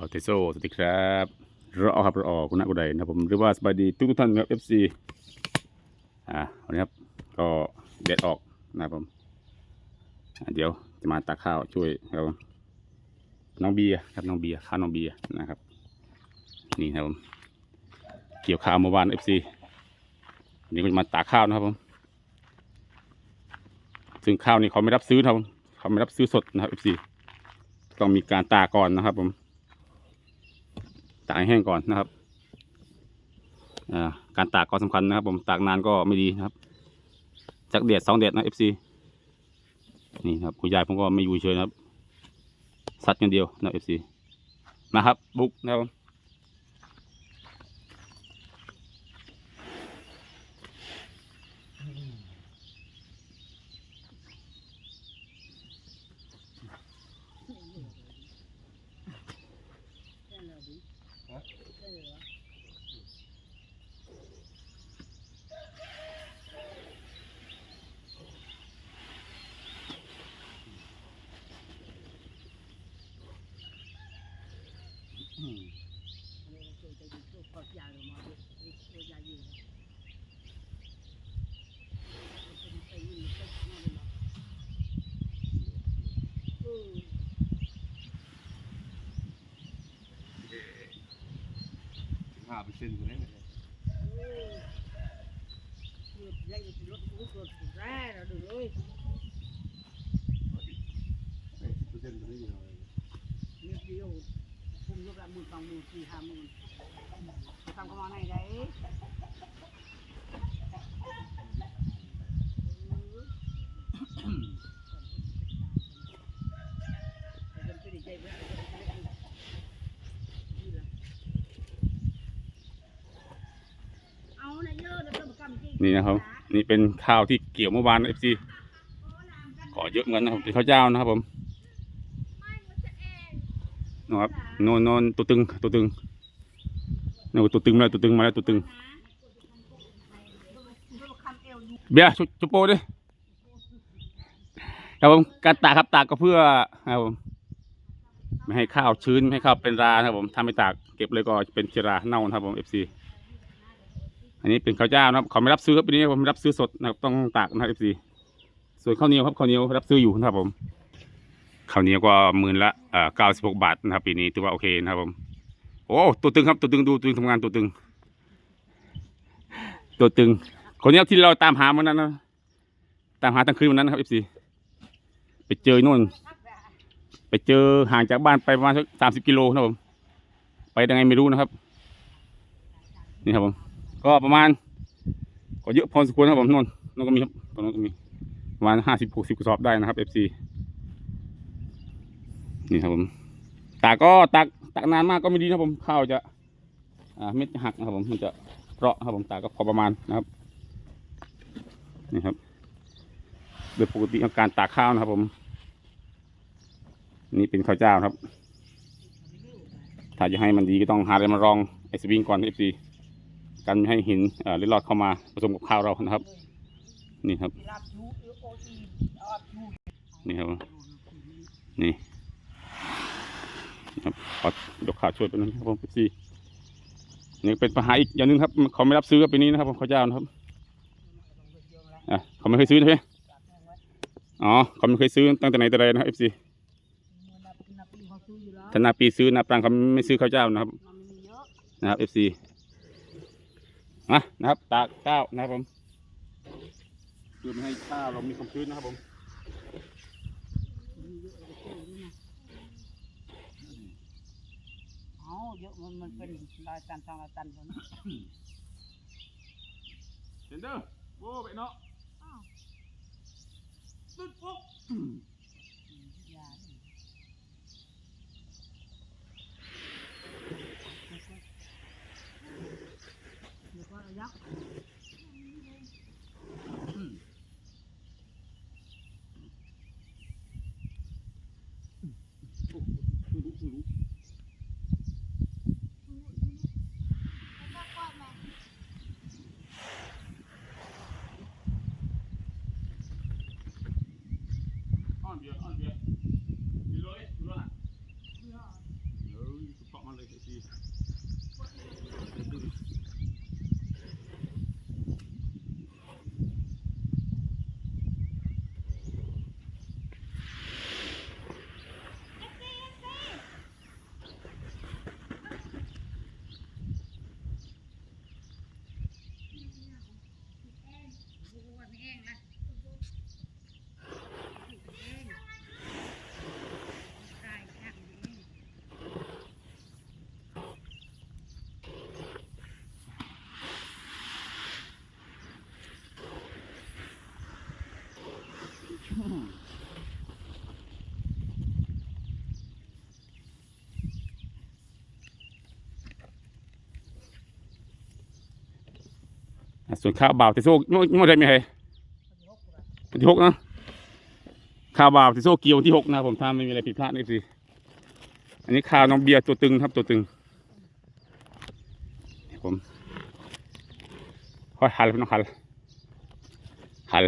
เอเทโซสวัสดีครับรอครับรอคุณนักกุไดนะผมหรือว่าสบายดีทุกทุกท่านครับ FC อ่าวันนี้ครับ ก็แดดออกนะผมเดี๋ยวจะมาตักข้าวช่วยครับน้องเบียครับน้องเบียข้าวน้องเบียนะครับ นี่ครับผมเกี่ยวข้าวเมื่อวาน FC วันนี้ก็จะมาตักข้าวนะครับผมซึ่งข้าวนี่เขาไม่รับซื้อครับเขาไม่รับซื้อสดนะครับ FC ต้องมีการตาก่อนนะครับผม ตากให้แห้งก่อนนะครับการตากก็สำคัญนะครับ ผมตากนานก็ไม่ดีนะครับจากเดดสองเดดนะ FC นี่ครับคุณยายผมก็ไม่อยู่เฉยนะครับสัตว์อย่างเดียวนะ FC มาครับ บุกนะครับ ผมห้าเปอร์เซ็นต์คนนี้ chân của đấy Hãy subscribe cho kênh Ghiền Mì Gõ Để không bỏ lỡ những video hấp dẫn cái gì này đấy. นี่นะครับ นี่เป็นข้าวที่เกี่ยวเมื่อวาน FC ขอเยอะเหมือนกันนะครับเป็นข้าวเจ้านะครับผมนะครับโนนโนตัวตึงตัวตึงโนนตัวตึงมาแล้วตัวตึงมาแล้วตัวตึงเบียร์ชุชุบโปดิครับผมการตากครับตากก็เพื่อครับผมไม่ให้ข้าวชื้นไม่ให้ข้าวเป็นรานะครับผมถ้าไม่ตากเก็บเลยก็เป็นเชื้อราเน่านะครับผม FC อั อันนี้เป็นข้าวเจ้านะครับเขาไม่รับซื้อครับปีนี้ผมรับซื้อสดนะครับต้องตากนะครับ FC ส่วนข้าวเหนียวครับข้าวเหนียวรับซื้ออยู่นะครับผมข้าวเหนียวก็หมื่นละเอ่อเก้าสิบหกบาทนะครับปีนี้ถือว่าโอเคนะครับผมโอ้ตัวตึงครับตัวตึงดูตัวตึงทำงานตัวตึง ตัวตึงคนนี้ที่เราตามหาวันนั้นนะตามหาตั้งคืนวันนั้นนะครับ FC ไปเจอโน่น ไปเจอห่างจากบ้านไปประมาณสักสามสิบกิโลนะครับผมไปยังไงไม่รู้นะครับ นี่ครับผม ก็ประมาณก็เยอะพอสมควรครับผมนนนนก็มีครับตรงโน้นก็มีประมาณห้าสิบหกสิบกระสอบได้นะครับ FC นี่ครับผมตากก็ตากตากนานมากก็ไม่ดีนะครับผมข้าวจะอ่าเม็ดหักนะครับผมมันจะเปราะครับผมตากก็พอประมาณนะครับนี่ครับ โดยปกติของการตากข้าวนะครับ ผม นี่เป็นข้าวเจ้าครับ ถ้าจะให้มันดีก็ต้องหาอะไรมารองไอสวิงก่อน FC กันไม่ให้หินเอ่อเล็ดลอดเข้ามาผสมกับข้าวเรานะครับ นี่ครับ นี่ครับ นี่นี่ครับขอยกขาช่วยไปบนึงครับผมพี่นี่เป็นปัญหาอีกอย่างหนึงครับเขาไม่รับซื้อครับปีนี้นะครับผมเขาเจ้านะครับอะเขาไม่เคยซื้อใช่ไหมอ๋อเขาไม่เคยซื้อตั้งแต่ไหนแต่ไรนะครับเอฟซีถ้านาปีซื้อนาปรังเขาไม่ซื้อข้าวเจ้านะครับนะครับเอฟซี มานะครับ ตากข้าวนะครับผมเพื่อไม่ให้ข้าวเรามีความชื้นนะครับผมเอาเยอะมันมันเป็นลายตันทางลายตันผมเซนเดอร์โว้ไปเนาะตึ๊ดปุ๊บ ส่วนข้าวบ่าวติโซ่ไม่ได้ไหมเฮ้ยวันที่หกนะข้าวบ่าวติโซ่เกี่ยวที่หกนะผมถ้าไม่มีอะไรผิดพลาดนี่สิอันนี้ข้าวน้องเบียร์ตัวตึงครับตัวตึงนี่ผมค่อยหันน้องหันหัน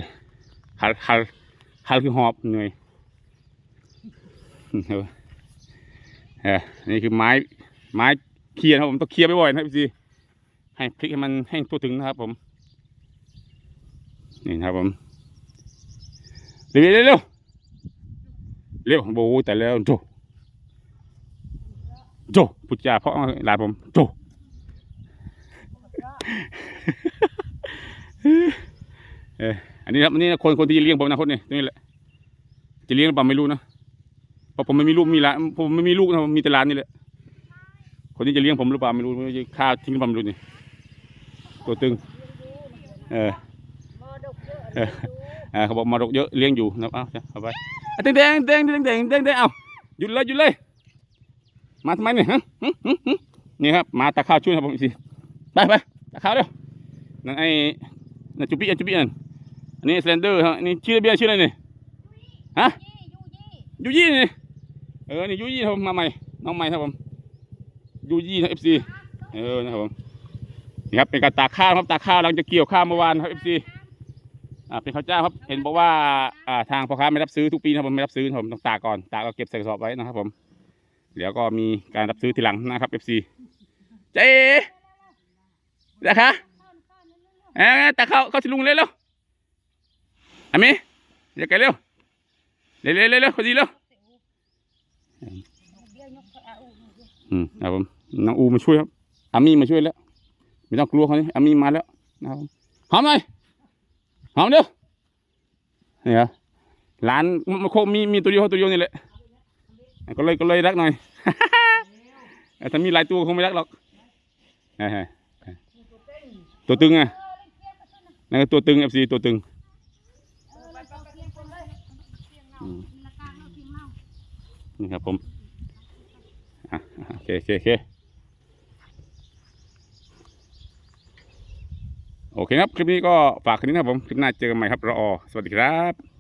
หันหันหันคือหอบเหนื่อยเออนี่คือไม้ไม้เคลียร์นครับผมต้องเคลียร์บ่อยๆนะครับพี่ให้พริกให้มันแห้งทั่วถึงนะครับผม นี่นะครับผมเร็วเร็วเร็วเร็วโอ้แต่แล้วโจโจพุทธเจ้าเพราะหลานผมโจเอออันนี้ครับอันนี้คนคนที่เลี้ยงผมนะคนนี้ตรงนี้แหละจะเลี้ยงหรือเปล่าไม่รู้นะเพราะผมไม่มีลูกมีหลานผมไม่มีลูกนะมีแต่หลานนี่แหละคนที่จะเลี้ยงผมหรือเปล่าไม่รู้ไม่รู้จะฆ่าทิ้งหรือเปล่าไม่รู้นี่ตัวตึงเออ เขาบอกมารกเยอะเลี้ยงอยู่นะเอาเอาไปแดงแดงแดงแดงแดงแดงแดงเอาหยุดเลยหยุดเลย มาทำไมเนี่ยฮะนี่ครับมาตาข้าวช่วยครับผมสิไปไปตาข้าวเร็วนั่นไอ้นั่นจุบิอันจุบิอันอันนี้สแลนเดอร์ฮะนี่ชื่อเบียร์ชื่ออะไรเนี่ยฮะยูยี่นี่เออนี่ยูยี่ครับมมาใหม่น้องใหม่ครับผมยูยี่นะเอฟซีเออนะครับผมนี่ครับเป็นการตากข้าวครับตากข้าวหลังจากเกี่ยวข้าวเมื่อวานครับเอฟซี อ่าเป็นข้าวเจ้าครับ เห็นบอกว่าอ่าทางพ่อค้าไม่รับซื้อทุกปีนะครับผมไม่รับซื้อผมต้องตากก่อนตากก็เก็บใส่กระสอบไว้นะครับผมเดี๋ยวก็มีการรับซื้อทีหลังนะครับ FC เจ๊นะคะเอ้ยตาเข้าเข้าสิลุงเร็วเร็วอามีเดี๋ยวแกเร็วเร็วเร็วเร็วเร็วพอดีเร็วอืมครับผมน้องอูมาช่วยครับอามีมาช่วยแล้วไม่ต้องกลัวเขานี่อามีมาแล้วนะครับหอมหน่อย หอมเด้อนี่เหรอหลานมันคมีมีตัวเดียวตัวเดียวนี่แหละก็เลยก็เลยรักหน่อยแต่ถ้ามีหลายตัวคงไม่รักหรอกตัวตึงอะนั่นก็ตัวตึงเอฟซีตัวตึงนี่ครับผมโอเคโอเคโอ เคครับ คลิปนี้ก็ฝากแค่นี้นะครับผม คลิปหน้าเจอกันใหม่ครับรอสวัสดีครับ